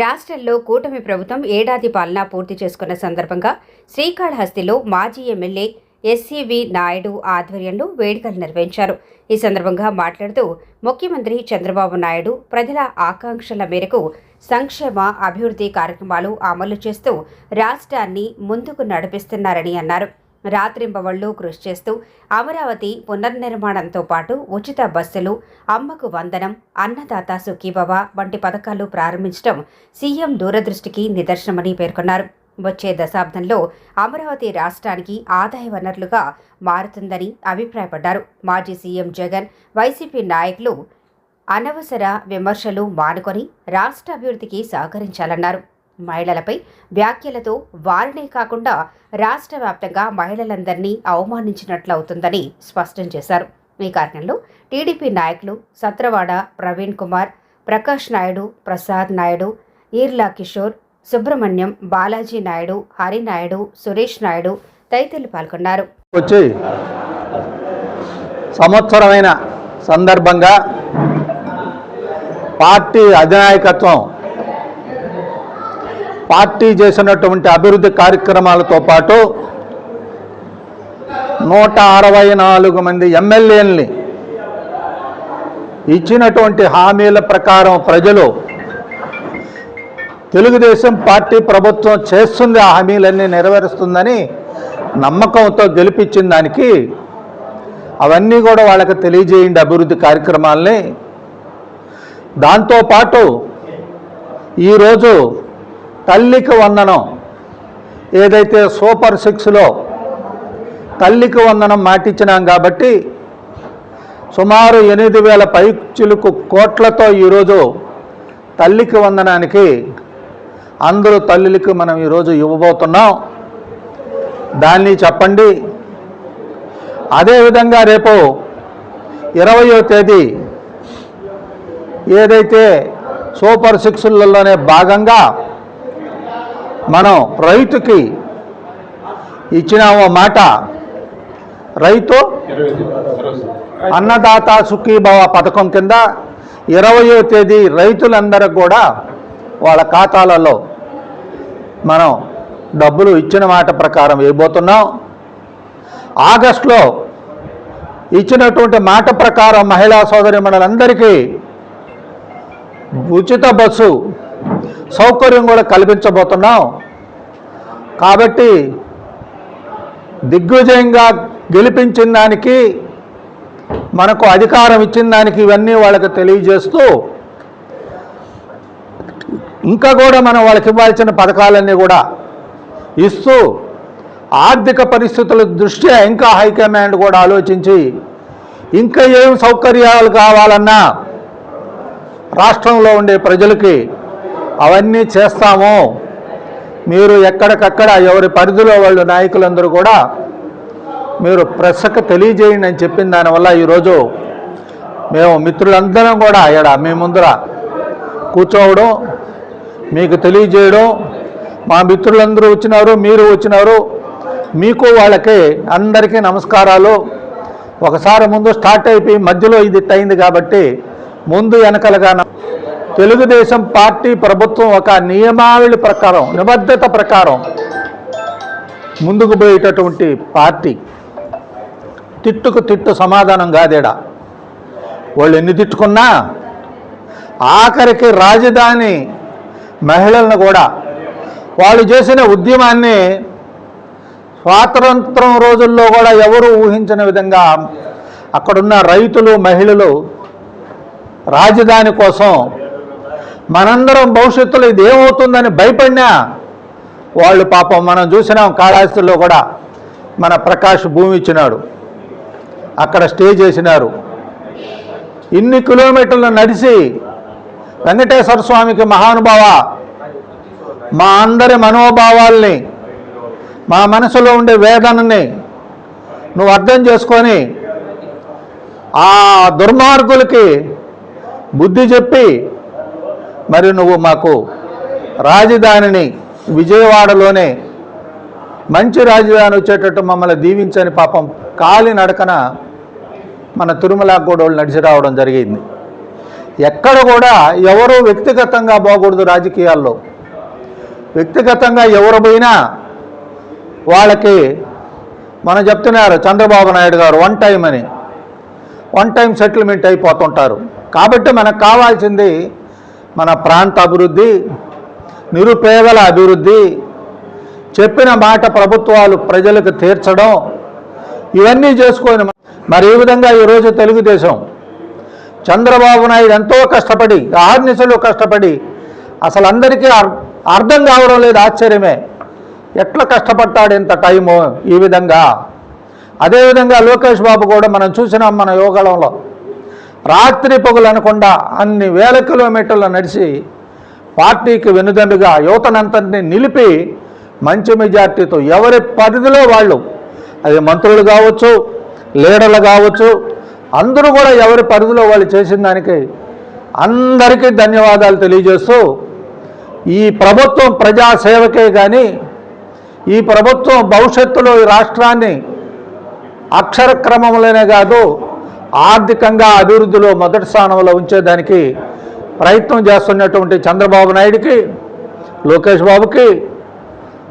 రాష్ట్రంలో కూటమి ప్రభుత్వం ఏడాది పాలన పూర్తి చేసుకున్న సందర్భంగా శ్రీకాళహస్తిలో మాజీ ఎమ్మెల్యే ఎస్సీవి నాయుడు ఆధ్వర్యంలో వేడుకలు నిర్వహించారు. ఈ సందర్భంగా మాట్లాడుతూ ముఖ్యమంత్రి చంద్రబాబు నాయుడు ప్రజల ఆకాంక్షల మేరకు సంక్షేమ అభివృద్ధి కార్యక్రమాలు అమలు చేస్తూ రాష్ట్రాన్ని ముందుకు నడిపిస్తున్నారని అన్నారు. రాత్రింబవళ్ళు కృషి చేస్తూ అమరావతి పునర్నిర్మాణంతో పాటు ఉచిత బస్సులు అమ్మకు వందనం అన్నదాత సుఖీభవ వంటి పథకాలు ప్రారంభించడం సీఎం దూరదృష్టికి నిదర్శనమని పేర్కొన్నారు. వచ్చే దశాబ్దంలో అమరావతి రాష్ట్రానికి ఆదాయ వనరులుగా మారుతుందని అభిప్రాయపడ్డారు. మాజీ సీఎం జగన్ వైసీపీ నాయకులు అనవసర విమర్శలు మానుకొని రాష్ట్ర అభివృద్ధికి సహకరించాలన్నారు. మహిళలపై వ్యాఖ్యలతో వారినే కాకుండా రాష్ట్ర వ్యాప్తంగా మహిళలందరినీ అవమానించినట్లవుతుందని స్పష్టం చేశారు. ఈ కారణంలో టీడీపీ నాయకులు సత్రవాడ ప్రవీణ్ కుమార్ ప్రకాష్ నాయుడు ప్రసాద్ నాయుడు ఈర్లా కిషోర్ సుబ్రహ్మణ్యం బాలాజీ నాయుడు హరినాయుడు సురేష్ నాయుడు తదితరులు పాల్గొన్నారు. వచ్చి సంవత్సరమైన సందర్భంగా పార్టీ అధినాయకత్వం పార్టీ చేసినటువంటి అభివృద్ధి కార్యక్రమాలతో పాటు నూట అరవై నాలుగు మంది ఎమ్మెల్యేలని ఇచ్చినటువంటి హామీల ప్రకారం ప్రజలు తెలుగుదేశం పార్టీ ప్రభుత్వం చేస్తుంది ఆ హామీలన్నీ నెరవేరుస్తుందని నమ్మకంతో గెలిపించిన దానికి అవన్నీ కూడా వాళ్ళకి తెలియజేయండి అభివృద్ధి కార్యక్రమాలని. దాంతోపాటు ఈరోజు తల్లికి వందనం. ఏదైతే సూపర్ సిక్స్లో తల్లికి వందనం మాటిచ్చినాం కాబట్టి సుమారు ఎనిమిది వేల పైచులకు కోట్లతో ఈరోజు తల్లికి వందనానికి అందరూ తల్లులకి మనం ఈరోజు ఇవ్వబోతున్నాం. దాన్ని చెప్పండి. అదేవిధంగా రేపు ఇరవయో తేదీ ఏదైతే సూపర్ సిక్స్లలోనే భాగంగా మనం రైతుకి ఇచ్చినామో మాట రైతు అన్నదాత సుఖీభవ పథకం కింద ఇరవయో తేదీ రైతులందరికి కూడా వాళ్ళ ఖాతాలలో మనం డబ్బులు ఇచ్చిన మాట ప్రకారం వేయబోతున్నాం. ఆగస్టులో ఇచ్చినటువంటి మాట ప్రకారం మహిళా సోదరి మండలందరికీ ఉచిత బస్సు సౌకర్యం కూడా కల్పించబోతున్నాం. కాబట్టి దిగ్విజయంగా గెలిపించిన దానికి మనకు అధికారం ఇచ్చిన దానికి ఇవన్నీ వాళ్ళకి తెలియజేస్తూ ఇంకా కూడా మనం వాళ్ళకి ఇవ్వాల్సిన పథకాలన్నీ కూడా ఇస్తూ ఆర్థిక పరిస్థితుల దృష్ట్యా ఇంకా హైకమాండ్ కూడా ఆలోచించి ఇంకా ఏం సౌకర్యాలు కావాలన్నా రాష్ట్రంలో ఉండే ప్రజలకి అవన్నీ చేస్తాము. మీరు ఎక్కడికక్కడ ఎవరి పరిధిలో వాళ్ళు నాయకులందరూ కూడా మీరు ప్రెస్కి తెలియజేయండి అని చెప్పిన దానివల్ల ఈరోజు మేము మిత్రులందరం కూడా ఇక్కడ మీ ముందర కూర్చోవడం మీకు తెలియజేయడం. మా మిత్రులందరూ వచ్చినారు మీరు వచ్చినారు. మీకు వాళ్ళకి అందరికీ నమస్కారాలు. ఒకసారి ముందు స్టార్ట్ అయిపోయి మధ్యలో ఇది అయింది కాబట్టి ముందు వెనకలుగా తెలుగుదేశం పార్టీ ప్రభుత్వం ఒక నియమావళి ప్రకారం నిబద్ధత ప్రకారం ముందుకు పోయేటటువంటి పార్టీ తిట్టుకు తిట్టు సమాధానం కాదేడా? వాళ్ళు ఎన్ని తిట్టుకున్నా ఆఖరికి రాజధాని మహిళలను కూడా వాళ్ళు చేసిన ఉద్యమాన్ని స్వాతంత్రం రోజుల్లో కూడా ఎవరు ఊహించిన విధంగా అక్కడున్న రైతులు మహిళలు రాజధాని కోసం మనందరం భవిష్యత్తులో ఇది ఏమవుతుందని భయపడినా వాళ్ళు పాపం మనం చూసినాం కాళహస్తిలో కూడా మన ప్రకాష్ భూమి ఇచ్చినాడు. అక్కడ స్టే చేసినారు. ఇన్ని కిలోమీటర్లు నడిచి వెంకటేశ్వర స్వామికి మహానుభావ మా అందరి మనోభావాల్ని మా మనసులో ఉండే వేదనని నువ్వు అర్థం చేసుకొని ఆ దుర్మార్గులకి బుద్ధి చెప్పి మరి నువ్వు మాకు రాజధానిని విజయవాడలోనే మంచి రాజధాని వచ్చేటట్టు మమ్మల్ని దీవించని పాపం కాలి నడకన మన తిరుమల గోడోళ్ళు నడిచి రావడం జరిగింది. ఎక్కడ కూడా ఎవరు వ్యక్తిగతంగా పోకూడదు రాజకీయాల్లో. వ్యక్తిగతంగా ఎవరు పోయినా వాళ్ళకి మనం చెప్తున్నారు చంద్రబాబు నాయుడు గారు వన్ టైం అని. వన్ టైం సెటిల్మెంట్ అయిపోతుంటారు. కాబట్టి మనకు కావాల్సింది మన ప్రాంత అభివృద్ధి నిరుపేదల అభివృద్ధి చెప్పిన మాట ప్రభుత్వాలు ప్రజలకు తీర్చడం ఇవన్నీ చేసుకొని మరి ఈ విధంగా ఈరోజు తెలుగుదేశం చంద్రబాబు నాయుడు ఎంతో కష్టపడి ఆర్నిసలు కష్టపడి అసలు అందరికీ అర్- అర్థం కావడం లేదు ఆశ్చర్యమే. ఎట్లా కష్టపడ్డాడు ఇంత టైము ఈ విధంగా? అదేవిధంగా లోకేష్ బాబు కూడా మనం చూసినాం మన యోగాళంలో. రాత్రి పగులు అనకుండా అన్ని వేల కిలోమీటర్లు నడిచి పార్టీకి వెనుదండుగా యువతనంతటిని నిలిపి మంచి మెజార్టీతో ఎవరి పరిధిలో వాళ్ళు అది మంత్రులు కావచ్చు లీడర్లు కావచ్చు అందరూ కూడా ఎవరి పరిధిలో వాళ్ళు చేసిన దానికి అందరికీ ధన్యవాదాలు తెలియజేస్తూ ఈ ప్రభుత్వం ప్రజాసేవకే కానీ ఈ ప్రభుత్వం భవిష్యత్తులో ఈ రాష్ట్రాన్ని అక్షర క్రమంలోనే కాదు ఆర్థికంగా అభివృద్ధిలో మొదటి స్థానంలో ఉంచేదానికి ప్రయత్నం చేస్తున్నటువంటి చంద్రబాబు నాయుడికి లోకేష్ బాబుకి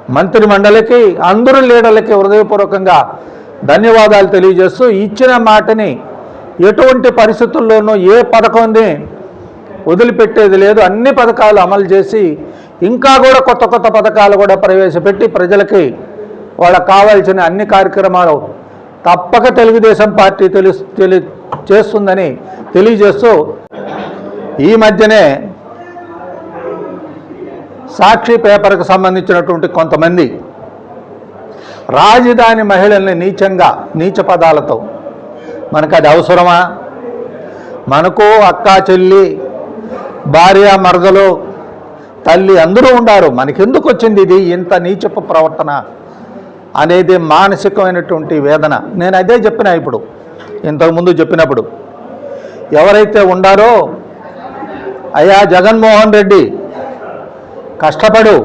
మంత్రి మండలికి అందరూ లీడర్లకి హృదయపూర్వకంగా ధన్యవాదాలు తెలియజేస్తూ ఇచ్చిన మాటని ఎటువంటి పరిస్థితుల్లోనూ ఏ పథకంని వదిలిపెట్టేది లేదు. అన్ని పథకాలు అమలు చేసి ఇంకా కూడా కొత్త కొత్త పథకాలు కూడా ప్రవేశపెట్టి ప్రజలకి వాళ్ళకి కావాల్సిన అన్ని కార్యక్రమాలు తప్పక తెలుగుదేశం పార్టీ తెలు తెలి చేస్తుందని తెలియజేస్తూ ఈ మధ్యనే సాక్షి పేపర్కు సంబంధించినటువంటి కొంతమంది రాజధాని మహిళల్ని నీచంగా నీచ పదాలతో మనకు అది అవసరమా? మనకు అక్క చెల్లి భార్య మరదలు తల్లి అందరూ ఉండారు. మనకెందుకు వచ్చింది ఇది? ఇంత నీచపు ప్రవర్తన. అనేది మానసికమైనటువంటి వేదన. నేను అదే చెప్పిన ఇప్పుడు ఇంతకుముందు చెప్పినప్పుడు. ఎవరైతే ఉండారో అయ్యా జగన్మోహన్ రెడ్డి కష్టపడు.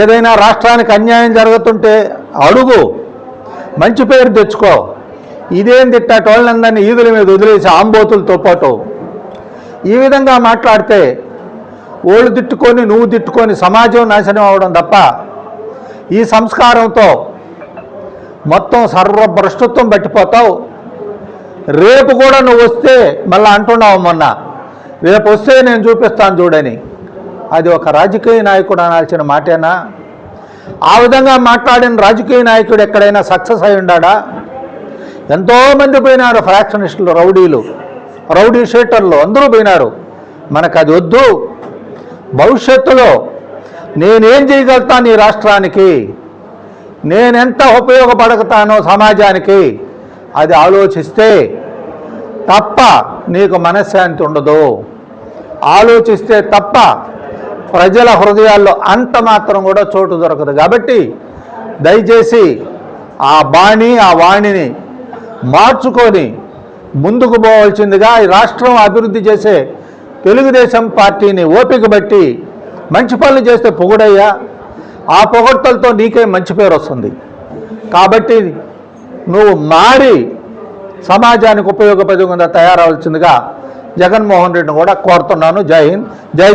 ఏదైనా రాష్ట్రానికి అన్యాయం జరుగుతుంటే అడుగు. మంచి పేరు తెచ్చుకో. ఇదేం తిట్టేటోళ్ళందరినీ ఈదుల మీద వదిలేసి ఆంబోతులతో పాటు. ఈ విధంగా మాట్లాడితే ఓళ్ళు తిట్టుకొని నువ్వు తిట్టుకొని సమాజం నాశనం అవడం తప్ప ఈ సంస్కారంతో మొత్తం సర్వభ్రష్టత్వం పట్టిపోతావు. రేపు కూడా నువ్వు వస్తే మళ్ళీ అంటున్నావు మొన్న. రేపు వస్తే నేను చూపిస్తాను చూడని. అది ఒక రాజకీయ నాయకుడు అనాల్సిన మాటేనా? ఆ విధంగా మాట్లాడిన రాజకీయ నాయకుడు ఎక్కడైనా సక్సెస్ అయి ఉండాడా? ఎంతోమంది పోయినారు ఫ్రాక్షనిస్టులు రౌడీలు. రౌడీ షీటర్లు అందరూ పోయినారు. మనకు అది వద్దు. భవిష్యత్తులో నేనేం చేయగలుగుతాను ఈ రాష్ట్రానికి? నేనెంత ఉపయోగపడగతానో సమాజానికి? అది ఆలోచిస్తే తప్ప నీకు మనశ్శాంతి ఉండదు. ఆలోచిస్తే తప్ప ప్రజల హృదయాల్లో అంత మాత్రం కూడా చోటు దొరకదు. కాబట్టి దయచేసి ఆ బాణి ఆ వాణిని మార్చుకొని ముందుకు పోవాల్సిందిగా ఈ రాష్ట్రం అభివృద్ధి చేసే తెలుగుదేశం పార్టీని ఓపిక బట్టి మంచి పనులు చేస్తే పొగుడయ్యా. ఆ పొగడ్తలతో నీకే మంచి పేరు వస్తుంది. కాబట్టి నువ్వు మారి సమాజానికి ఉపయోగపడకుండా తయారవలసిందిగా జగన్మోహన్ రెడ్డిని కూడా కోరుతున్నాను. జై హింద్. జై